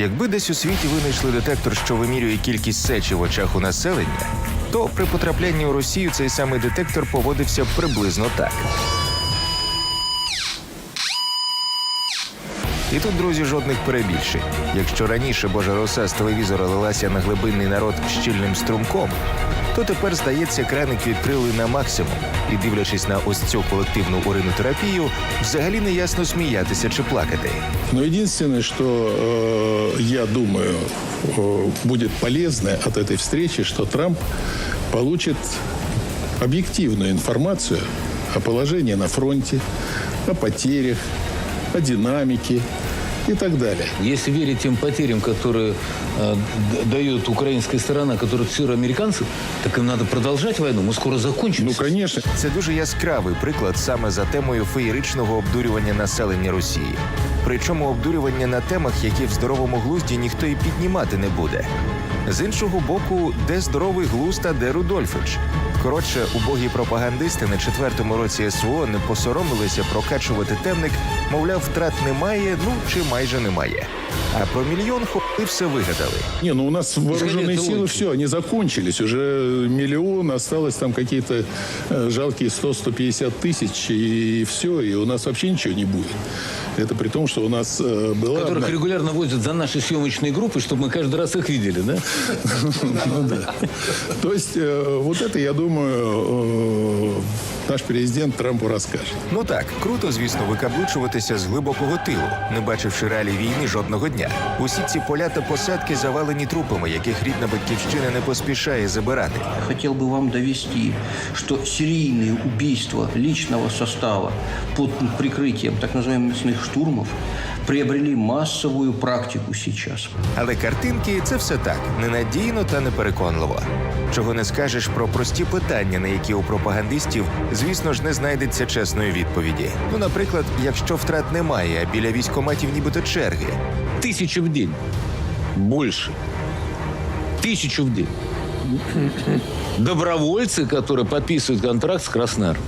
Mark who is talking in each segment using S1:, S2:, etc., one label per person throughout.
S1: Якби десь у світі винайшли детектор, що вимірює кількість сечі в очах у населення, то при потраплянні у Росію цей самий детектор поводився приблизно так. І тут, друзі, жодних перебільшень. Якщо раніше Божа роса з телевізора лилася на глибинний народ щільним струмком, то тепер, здається, краник відкрили на максимум. І дивлячись на ось цю колективну уринотерапію, взагалі не ясно сміятися чи плакати.
S2: Но единственное, что э, я думаю э, будет полезно от этой встречи, что Трамп получит объективную информацию о положении на фронте, о потерях, о динамике и так далее.
S3: Если верить тем потерям, которые э, д- дает украинская сторона, которые цитируют американцев, так им надо продолжать войну. Мы скоро закончим.
S2: Ну, конечно.
S1: Це дуже яскравий приклад саме за темою феєричного обдурювання населення Росії. Причому обдурювання на темах, які в здоровому глузді ніхто і піднімати не буде. З іншого боку, де здоровий глузд, а де Рудольфич. Коротше, убогі пропагандисти на четвертому році СВО не посоромилися прокачувати темник, мовляв, втрат немає, ну чи майже немає. А про мільйон хопи все вигадали.
S2: Не, ну у нас вооруженные
S3: это
S2: силы,
S3: логика.
S2: все, они закончились. Уже миллион, осталось там какие-то э, жалкие 100-150 тысяч, и все, и у нас вообще ничего не будет. Это при том, что у нас э, была...
S3: которых
S2: одна-
S3: регулярно возят за наши съемочные группы, чтобы мы каждый раз их видели, да?
S2: Ну да. То есть э, вот это, я думаю, э, наш президент Трампу расскажет.
S1: Ну так, круто, звісно, викаблучуватися з глибокого тилу, не бачивши реалій війни жодного дня. Усі ці поля та посадки завалені трупами, яких рідна батьківщина не поспішає забирати.
S4: Хотел бы вам довести, что серийные убийства личного состава под прикрытием так называемых мясных штурмов приобрели массовую практику сейчас.
S1: Але картинки це все так ненадійно та непереконливо. Чого не скажеш про прості питання, на які у пропагандистів, звісно ж, не знайдеться чесної відповіді. Ну, наприклад, якщо втрат немає, а біля військоматів нібито черги,
S3: Тысяча в день. Больше. Тысячу в день. Добровольцы, которые подписывают контракт с Краснаром.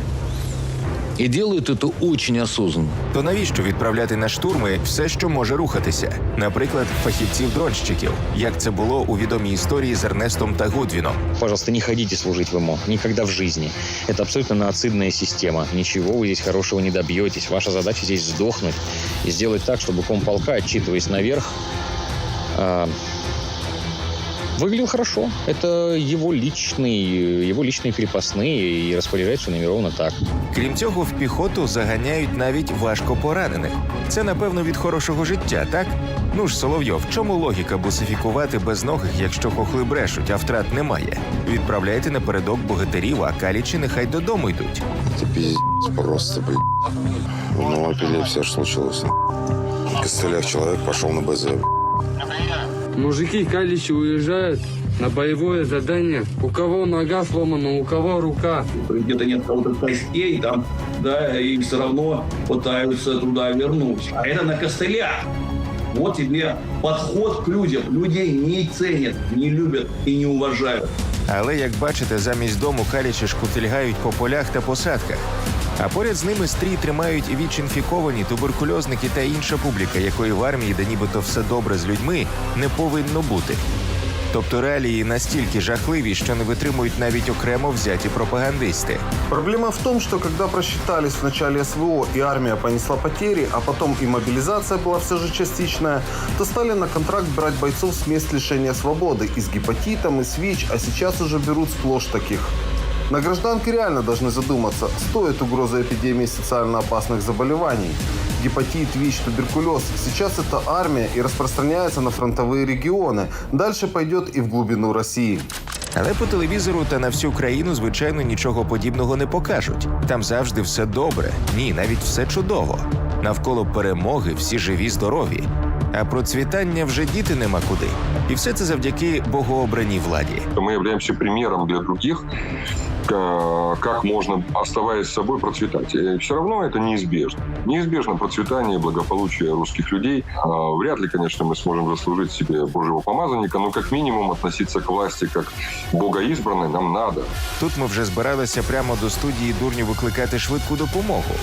S3: И делают это очень осознанно.
S1: то навіщо відправляти на штурми все, що може рухатися? Наприклад, фахівців-дронщиків, як це було у відомій історії з Ернестом та Гудвіном.
S5: Пожалуйста, не ходите служить в ИМО. Никогда в жизни. Это абсолютно нацидная система. Ничего вы здесь хорошего не добьетесь. Ваша задача здесь сдохнуть и сделать так, чтобы комполка, отчитываясь наверх, а, выглядел хорошо. Это его личный, его личные крепостные, и распоряжается он ими ровно так.
S1: Крім цього, в піхоту заганяють навіть важко поранених. Це напевно від хорошого життя, так? Ну ж, Соловйов, в чому логіка бусифікувати безногих, якщо хохли брешуть, а втрат немає? Відправляйте напередок богатирів, а калічі нехай додому йдуть.
S6: Это пиздец просто, блин. Ну, эпилепсия ж случилась. В костылях человек пошел на БЗ.
S7: Мужики калищи уезжают на боевое задание. У кого нога сломана, у кого рука.
S8: где-то нет кого-то костей там, да, и все равно пытаются туда вернуть. А это на костылях. Вот тебе подход к людям. Людей не ценят, не любят и не уважают.
S1: Але як бачите, замість дому калічі шкутильгають по полях та посадках. А поряд з ними стрій тримають ВІЧ-інфіковані, туберкульозники та інша публіка, якої в армії, де нібито все добре з людьми, не повинно бути. Тобто реалії настільки жахливі, що не витримують навіть окремо взяті пропагандисти.
S9: Проблема в том, что когда просчитались в начале СВО и армия понесла потери, а потом и мобилизация была все же частичная, то стали на контракт брать бойцов с мест лишения свободы и с гепатитом, и с ВИЧ, а сейчас уже берут сплошь таких. На гражданке реально должны задуматься, стоит угроза эпидемии социально опасных заболеваний. Гепатит, ВИЧ, туберкулез. Сейчас это армия и распространяется на фронтовые регионы. Дальше пойдет и в глубину России.
S1: Але по телевізору та на всю країну, звичайно, нічого подібного не покажуть. Там завжди все добре. Ні, навіть все чудово. Навколо перемоги всі живі, здорові. А процвітання вже діти нема куди. І все це завдяки богообраній владі.
S10: Мы являемся примером для других, к- как можно, оставаясь собой, процветать. И все равно это неизбежно. Неизбежно процветание и благополучие русских людей. Вряд ли, конечно, мы сможем заслужить себе Божьего помазанника, но как минимум относиться к власти как Бога избранной нам надо.
S1: Тут ми вже збиралися прямо до студії дурню викликати швидку допомогу.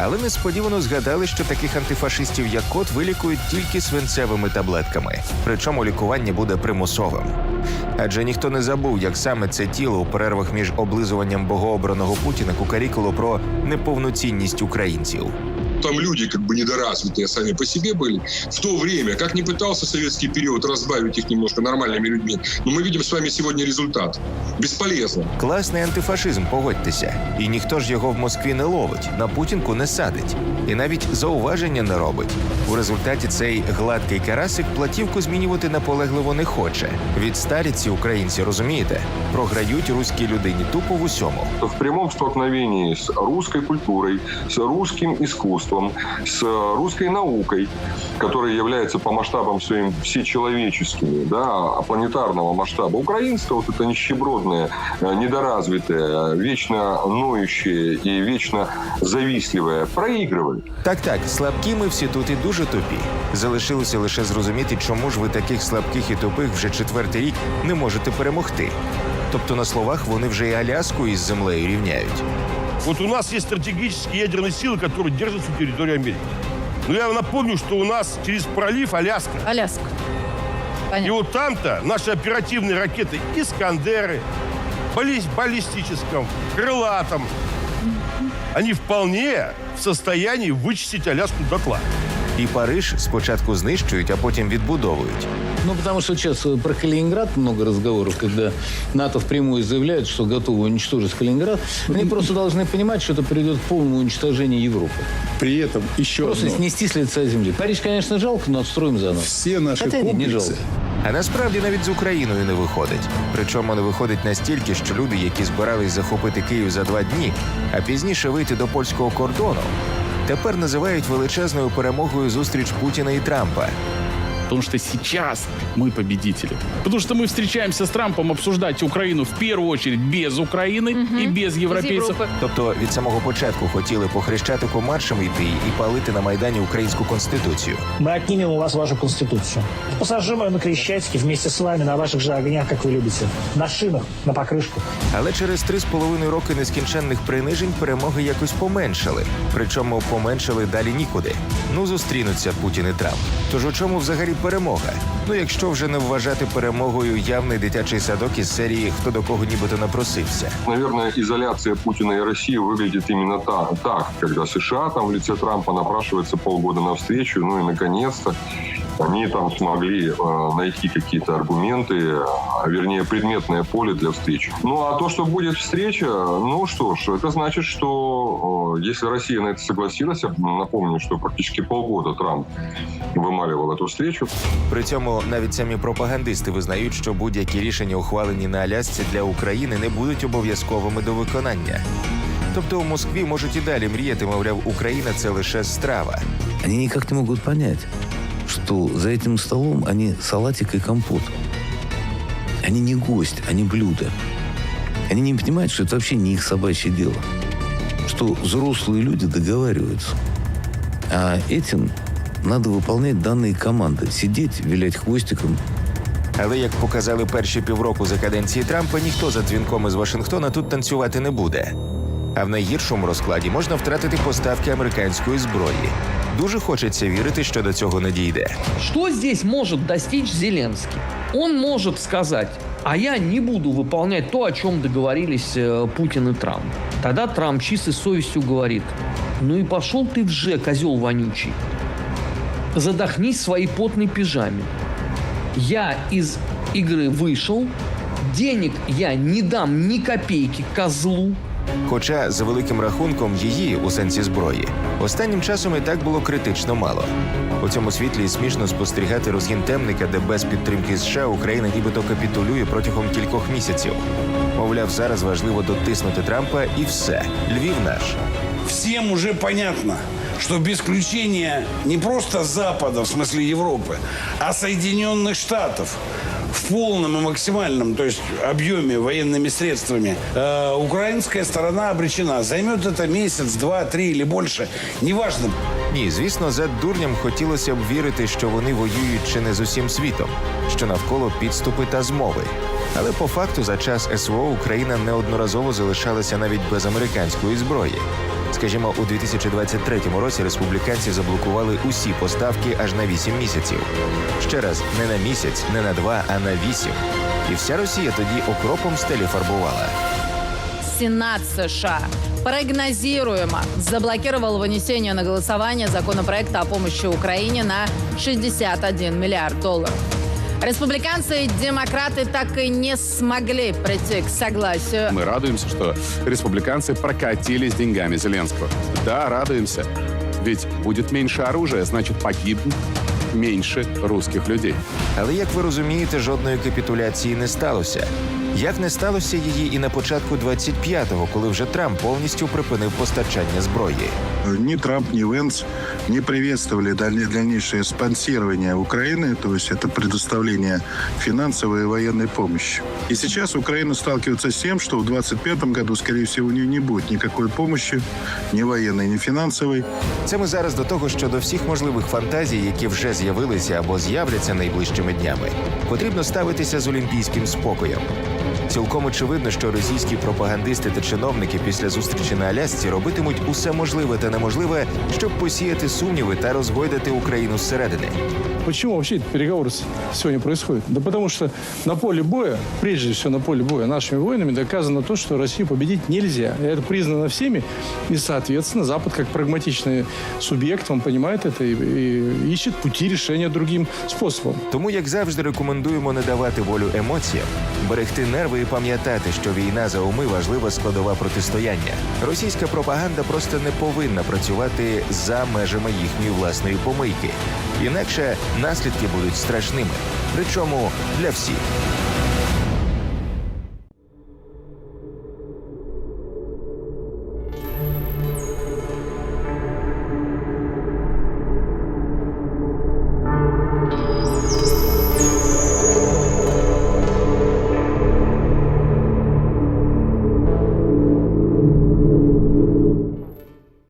S1: Але несподівано згадали, що таких антифашистів, як кот, вилікують тільки свинцевими таблетками. Причому лікування буде примусовим. Адже ніхто не забув, як саме це тіло у перервах між облизуванням богообраного Путіна кукарікало про неповноцінність українців
S10: Там люди как бы недоразвитые сами по себе были. В то время, как не пытался советский период разбавить их немножко нормальными людьми, но мы видим с вами сегодня результат. Бесполезно.
S1: Класний антифашизм, погодьтеся. І ніхто ж його в Москві не ловить, на путінку не садить. І навіть зауваження не робить. У результаті цей гладкий карасик платівку змінювати наполегливо не хоче. Відстаряться українці, розумієте? Програють руській людині тупо в усьому.
S10: В прямом столкновении с русской культурой, с русским искусством, с русской наукой, которая является по масштабам своим всечеловеческими, да, планетарного масштаба. Украинство, вот это нищебродное, э, недоразвитое, вечно ноющее и вечно завистливое, проигрывает.
S1: Так, так, слабкі ми всі тут і дуже тупі. Залишилося лише зрозуміти, чому ж ви таких слабких і тупих вже четвертий рік не можете перемогти. Тобто на словах вони вже і Аляску із землею рівняють.
S11: Вот у нас есть стратегические ядерные силы, которые держат всю территорию Америки. Но я напомню, что у нас через пролив Аляска.
S12: Аляска.
S11: И
S12: Понятно.
S11: вот там-то наши оперативные ракеты «Искандеры», балли- баллистическом, крылатом, они вполне в состоянии вычистить Аляску дотла.
S1: І Париж спочатку знищують, а потім відбудовують.
S3: Ну, потому что сейчас э, про Калининград много разговоров, когда НАТО впрямую заявляет, что готовы уничтожить Калининград. Они просто должны понимать, что это приведет к полному уничтожению Европы.
S2: При этом еще
S3: Просто
S2: одно.
S3: снести с лица земли. Париж, конечно, жалко, но отстроим заново.
S2: Все наши
S3: Хотя не, не
S2: комплексы
S3: жалко.
S1: А насправді навіть з Україною не виходить. Причому не виходить настільки, що люди, які збирались захопити Київ за два дні, а пізніше вийти до польського кордону, тепер називають величезною перемогою зустріч Путіна і Трампа.
S13: Потому что сейчас мы победители. Потому что мы встречаемся с Трампом обсуждать Украину в первую очередь без Украины и без европейцев.
S12: Европы.
S1: Тобто від самого початку хотіли по хрещатику маршем йти і палити на майдані українську конституцію.
S14: Мы отнимем у вас вашу конституцию. Посажим ее на Крещатике вместе с вами на ваших же огнях, как вы любите. На шинах, на покрышку.
S1: Але через три з половиною роки нескінченних принижень перемоги якось поменшали. Причому поменшали далі нікуди. Ну зустрінуться Путін і Трамп. Тож у чому взагалі перемога? Ну якщо вже не вважати перемогою явний дитячий садок із серії Хто до кого нібито напросився.
S10: Наверное, изоляция Путина и России выглядит именно та- так, когда США там в лице Трампа напрашивается полгода навстречу, ну и наконец-то они там смогли э, найти какие-то аргументы, а вернее предметное поле для встречи. Ну а то, что будет встреча, ну что ж, это значит, что э, если Россия на это согласилась, я напомню, что практически полгода Трамп вымаливал эту встречу,
S1: При цьому навіть самі пропагандисти визнають, що будь-які рішення, ухвалені на Алясці для України, не будуть обов'язковими до виконання. Тобто у Москві можуть і далі мріяти, мовляв, Україна це лише страва.
S3: Они никак не могут понять, что за этим столом они салатик и компот. Они не гость, они блюдо. Они не понимают, что это вообще не их собачье дело. Что взрослые люди договариваются. А этим надо выполнять данные команды. Сидеть, вилять хвостиком.
S1: Але як показали перші півроку за каденції Трампа, ніхто за дзвінком із Вашингтона тут танцювати не буде. А в найгіршому розкладі можна втратити поставки американської зброї. Дуже хочеться вірити, що до цього не дійде.
S15: Что здесь может достичь Зеленский? Он может сказать, а я не буду выполнять то, о чем договорились э, Путин и Трамп. Тогда Трамп чистой совестью говорит, ну и пошел ты в Ж, козел вонючий. Задохнись в своей потной пижаме. Я из игры вышел, денег я не дам ни копейки козлу,
S1: Хоча, за великим рахунком, її у сенсі зброї останнім часом і так було критично мало. У цьому світлі смішно спостерігати розгін темника, де без підтримки США Україна нібито капітулює протягом кількох місяців. Мовляв, зараз важливо дотиснути Трампа і все. Львів наш.
S11: Всем уже понятно, что без включения не просто Запада, в смысле Европы, а Соединенных Штатов в полном и максимальном, то есть объеме военными средствами, э, украинская сторона обречена. Займет это месяц, два, три или больше, неважно.
S1: Ні, звісно, за дурням хотілося б вірити, що вони воюють чи не з усім світом, що навколо підступи та змови. Але по факту за час СВО Україна неодноразово залишалася навіть без американської зброї. Скажімо, у 2023 році республіканці заблокували усі поставки аж на 8 місяців. Ще раз, не на місяць, не на два, а на 8. І вся Росія тоді окропом стелі фарбувала.
S12: Сенат США прогнозируемо заблокировал вынесение на голосование законопроекта о помощи Украине на 61 миллиард долларов. Республиканцы и демократы так и не смогли прийти к согласию.
S16: Мы радуемся, что республиканцы прокатились деньгами Зеленского. Да, радуемся. Ведь будет меньше оружия, значит погибнет меньше русских людей.
S1: Але як ви розумієте, жодної капітуляції не сталося. Як не сталося її і на початку 25-го, коли вже Трамп повністю припинив постачання зброї.
S17: Ни Трамп, ни Венс не приветствовали даль- дальнейшее спонсирование Украины, то есть это предоставление финансовой и военной помощи. И сейчас Украина сталкивается с тем, что в 2025 году, скорее всего, у нее не будет никакой помощи, ни военной, ни финансовой.
S1: Це ми зараз до того, що до всіх можливих фантазій, які вже з'явилися або з'являться найближчими днями, потрібно ставитися з олімпійським спокоєм. Цілком очевидно, що російські пропагандисти та чиновники після зустрічі на Алясці робитимуть усе можливе та неможливе, щоб посіяти сумніви та розгойдати Україну зсередини.
S18: Почему вообще эти переговоры с- сегодня происходят? Да потому что на поле боя, прежде всего на поле боя, нашими воинами доказано то, что Россию победить нельзя. И это признано всеми. И, соответственно, Запад, как прагматичный субъект, он понимает это и, и ищет пути решения другим способом.
S1: Тому, як завжди, рекомендуємо не давати волю емоціям, берегти нерви і пам'ятати, що війна за уми важлива складова протистояння. Російська пропаганда просто не повинна працювати за межами їхньої власної помийки. Інакше наслідки будуть страшними, причому для всіх.